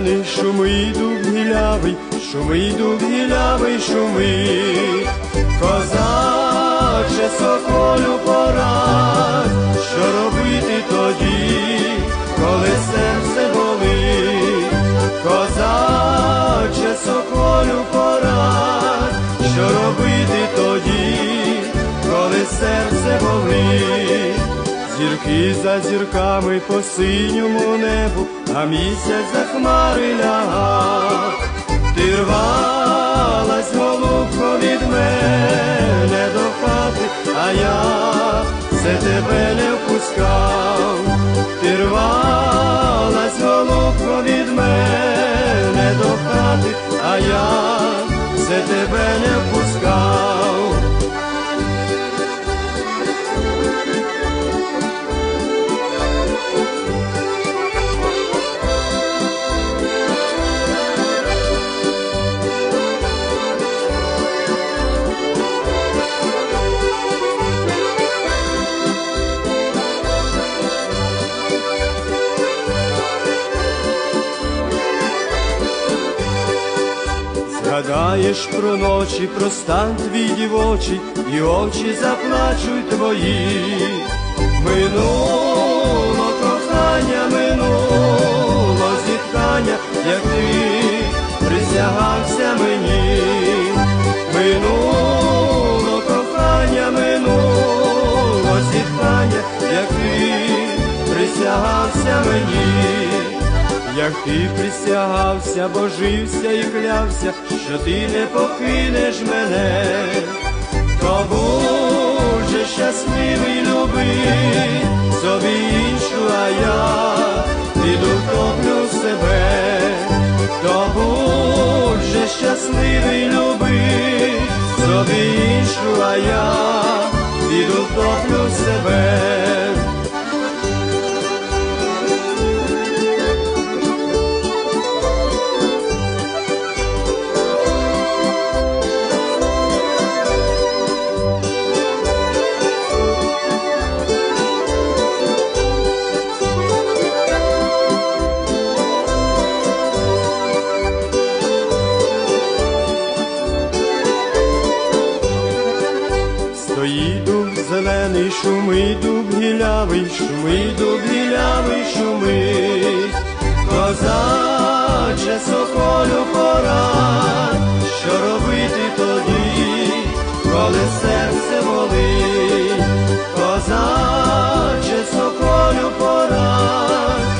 зелений, шумий дуб гілявий, шумий дуб гілявий, шумий, козаче соколю порад, Зірки за зірками по синьому небу, а місяць за хмари лягав. Ти рвалась, голубко, від мене до хати, а я все тебе не впускав. Ти рвалась, голубко, від мене до хати, а я все тебе не впускав. Згадаєш про ночі, про стан твій дівочий, і очі заплачуть твої. Минуло кохання, минуло зітхання, як ти присягався мені. Минуло кохання, минуло зітхання, як ти присягався мені. Як ти присягався, божився і клявся, що ти не покинеш мене, то Боже щасливий любий, собі іншу, гілявий, шумить дуб гілявий, шумить дуб гілявий, шумить, козаче соколю пора, що робити тоді, коли серце болить, козаче соколю пора,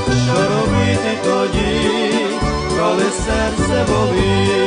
що робити тоді, коли серце болить.